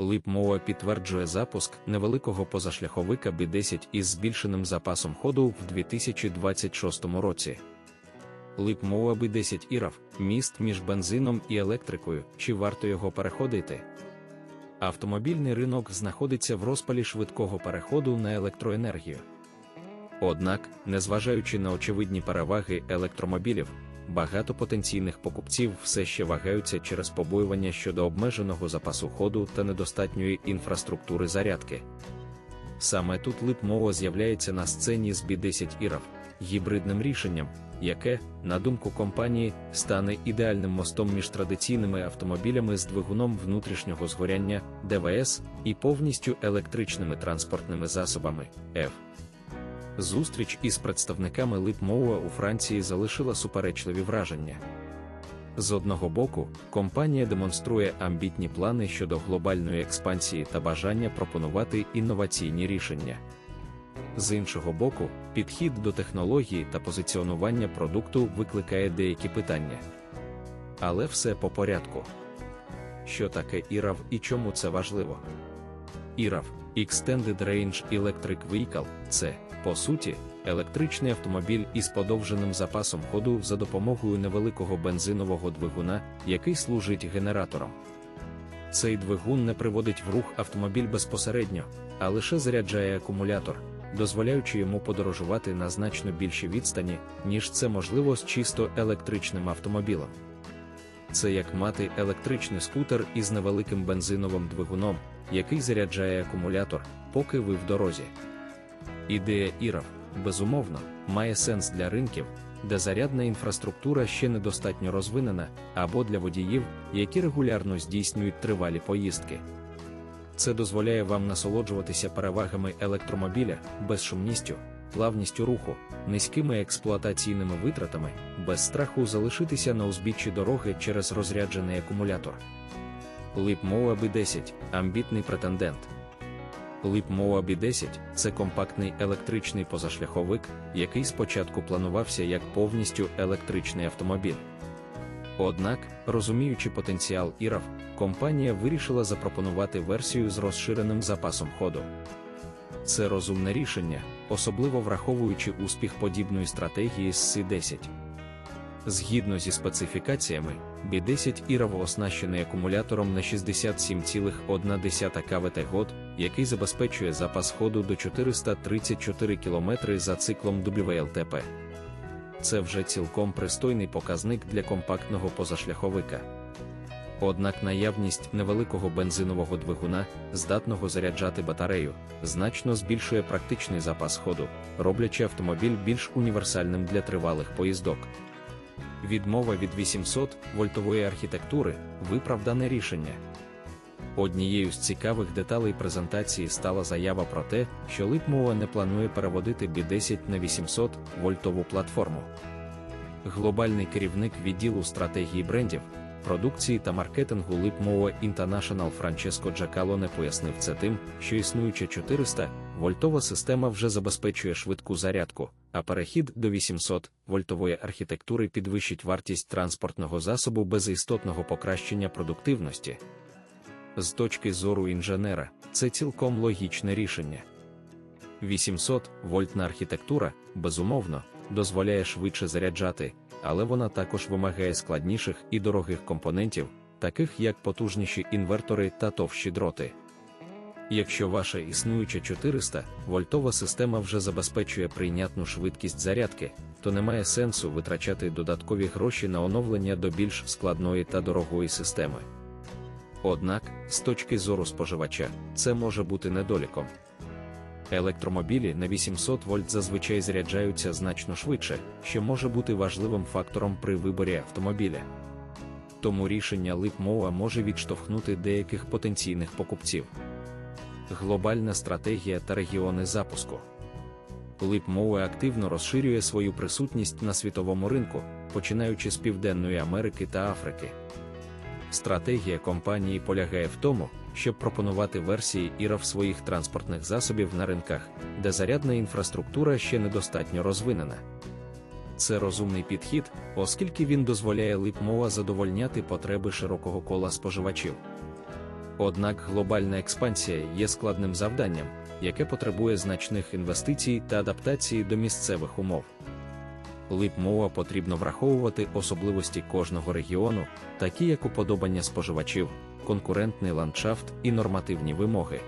Липмова підтверджує запуск невеликого позашляховика B10 із збільшеним запасом ходу в 2026 році. Липмова B10 Ірав міст між бензином і електрикою, чи варто його переходити? Автомобільний ринок знаходиться в розпалі швидкого переходу на електроенергію. Однак, незважаючи на очевидні переваги електромобілів, багато потенційних покупців все ще вагаються через побоювання щодо обмеженого запасу ходу та недостатньої інфраструктури зарядки. Саме тут Липмова з'являється на сцені з B10 Ірав, гібридним рішенням, яке, на думку компанії, стане ідеальним мостом між традиційними автомобілями з двигуном внутрішнього згоряння ДВС і повністю електричними транспортними засобами F. Зустріч із представниками Липмова у Франції залишила суперечливі враження. З одного боку, компанія демонструє амбітні плани щодо глобальної експансії та бажання пропонувати інноваційні рішення. З іншого боку, підхід до технології та позиціонування продукту викликає деякі питання. Але все по порядку. Що таке IRAV і чому це важливо? IRAV Extended Range Electric Vehicle це, по суті, електричний автомобіль із подовженим запасом ходу за допомогою невеликого бензинового двигуна, який служить генератором. Цей двигун не приводить в рух автомобіль безпосередньо, а лише заряджає акумулятор, дозволяючи йому подорожувати на значно більші відстані, ніж це можливо з чисто електричним автомобілем. Це як мати електричний скутер із невеликим бензиновим двигуном, який заряджає акумулятор, поки ви в дорозі. Ідея ІРАВ, безумовно, має сенс для ринків, де зарядна інфраструктура ще недостатньо розвинена, або для водіїв, які регулярно здійснюють тривалі поїздки. Це дозволяє вам насолоджуватися перевагами електромобіля, безшумністю, плавністю руху, низькими експлуатаційними витратами, без страху залишитися на узбіччі дороги через розряджений акумулятор. Липмова B10 амбітний претендент. Липмова B10 це компактний електричний позашляховик, який спочатку планувався як повністю електричний автомобіль. Однак, розуміючи потенціал ІРАВ, компанія вирішила запропонувати версію з розширеним запасом ходу. Це розумне рішення, особливо враховуючи успіх подібної стратегії з C10. Згідно зі специфікаціями, B10 Ірав оснащений акумулятором на 67,1 кВт год, який забезпечує запас ходу до 434 км за циклом WLTP. Це вже цілком пристойний показник для компактного позашляховика. Однак наявність невеликого бензинового двигуна, здатного заряджати батарею, значно збільшує практичний запас ходу, роблячи автомобіль більш універсальним для тривалих поїздок. Відмова від 800 вольтової архітектури виправдане рішення. Однією з цікавих деталей презентації стала заява про те, що Липмова не планує переводити B10 на 800 вольтову платформу. Глобальний керівник відділу стратегії брендів, продукції та маркетингу Липмова International Франческо Джакалоне пояснив це тим, що існуюча 400 вольтова система вже забезпечує швидку зарядку, а перехід до 800 вольтової архітектури підвищить вартість транспортного засобу без істотного покращення продуктивності. З точки зору інженера, це цілком логічне рішення. 800 вольтна архітектура, безумовно, дозволяє швидше заряджати, але вона також вимагає складніших і дорогих компонентів, таких як потужніші інвертори та товщі дроти. Якщо ваша існуюча 400 вольтова система вже забезпечує прийнятну швидкість зарядки, то немає сенсу витрачати додаткові гроші на оновлення до більш складної та дорогої системи. Однак, з точки зору споживача, це може бути недоліком. Електромобілі на 800 вольт зазвичай заряджаються значно швидше, що може бути важливим фактором при виборі автомобіля. Тому рішення Липмова може відштовхнути деяких потенційних покупців. Глобальна стратегія та регіони запуску. Липмова активно розширює свою присутність на світовому ринку, починаючи з Південної Америки та Африки. Стратегія компанії полягає в тому, щоб пропонувати версії ІРАВ своїх транспортних засобів на ринках, де зарядна інфраструктура ще недостатньо розвинена. Це розумний підхід, оскільки він дозволяє Липмова задовольняти потреби широкого кола споживачів. Однак глобальна експансія є складним завданням, яке потребує значних інвестицій та адаптації до місцевих умов. Липмова потрібно враховувати особливості кожного регіону, такі як уподобання споживачів, конкурентний ландшафт і нормативні вимоги.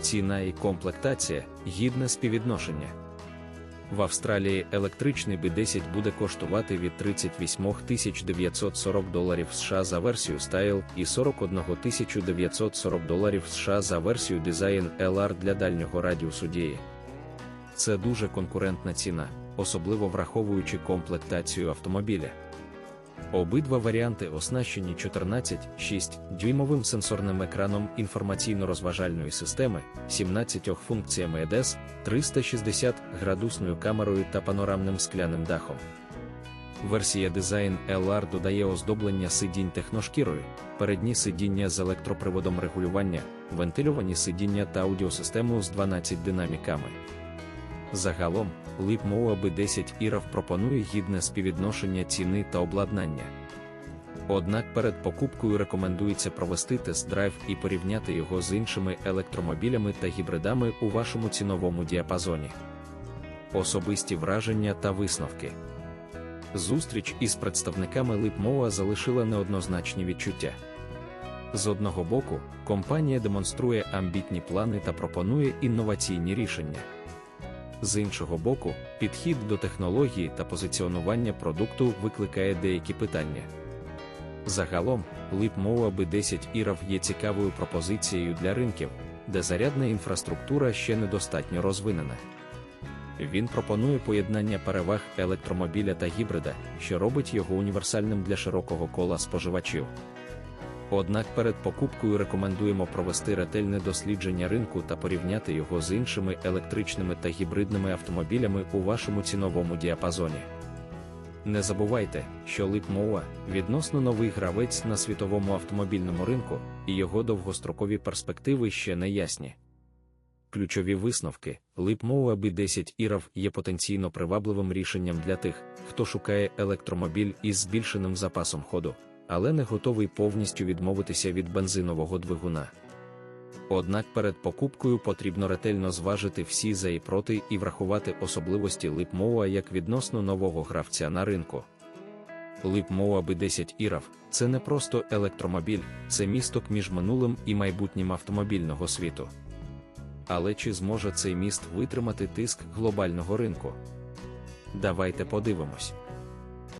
Ціна і комплектація гідне співвідношення. В Австралії електричний B10 буде коштувати від 38 940 доларів США за версію Style і 41 940 доларів США за версію Design LR для дальнього радіусу дії. Це дуже конкурентна ціна, особливо враховуючи комплектацію автомобіля. Обидва варіанти оснащені 14,6 дюймовим сенсорним екраном інформаційно-розважальної системи, 17 функціями EDS, 360 градусною камерою та панорамним скляним дахом. Версія Design LR додає оздоблення сидінь техношкірою, передні сидіння з електроприводом регулювання, вентильовані сидіння та аудіосистему з 12 динаміками. Загалом, Lipmova B10 IRAV пропонує гідне співвідношення ціни та обладнання. Однак перед покупкою рекомендується провести тест-драйв і порівняти його з іншими електромобілями та гібридами у вашому ціновому діапазоні. Особисті враження та висновки. Зустріч із представниками Lipmova залишила неоднозначні відчуття. З одного боку, компанія демонструє амбітні плани та пропонує інноваційні рішення. З іншого боку, підхід до технології та позиціонування продукту викликає деякі питання. Загалом, Lipmova B10 IRAV є цікавою пропозицією для ринків, де зарядна інфраструктура ще недостатньо розвинена. Він пропонує поєднання переваг електромобіля та гібрида, що робить його універсальним для широкого кола споживачів. Однак перед покупкою рекомендуємо провести ретельне дослідження ринку та порівняти його з іншими електричними та гібридними автомобілями у вашому ціновому діапазоні. Не забувайте, що Lipmova – відносно новий гравець на світовому автомобільному ринку, і його довгострокові перспективи ще не ясні. Ключові висновки Lipmova B10 IRAV є потенційно привабливим рішенням для тих, хто шукає електромобіль із збільшеним запасом ходу але не готовий повністю відмовитися від бензинового двигуна. Однак перед покупкою потрібно ретельно зважити всі за і проти і врахувати особливості Lipmova як відносно нового гравця на ринку. Lipmova B10 IRAV – це не просто електромобіль, це місток між минулим і майбутнім автомобільного світу. Але чи зможе цей міст витримати тиск глобального ринку? Давайте подивимось.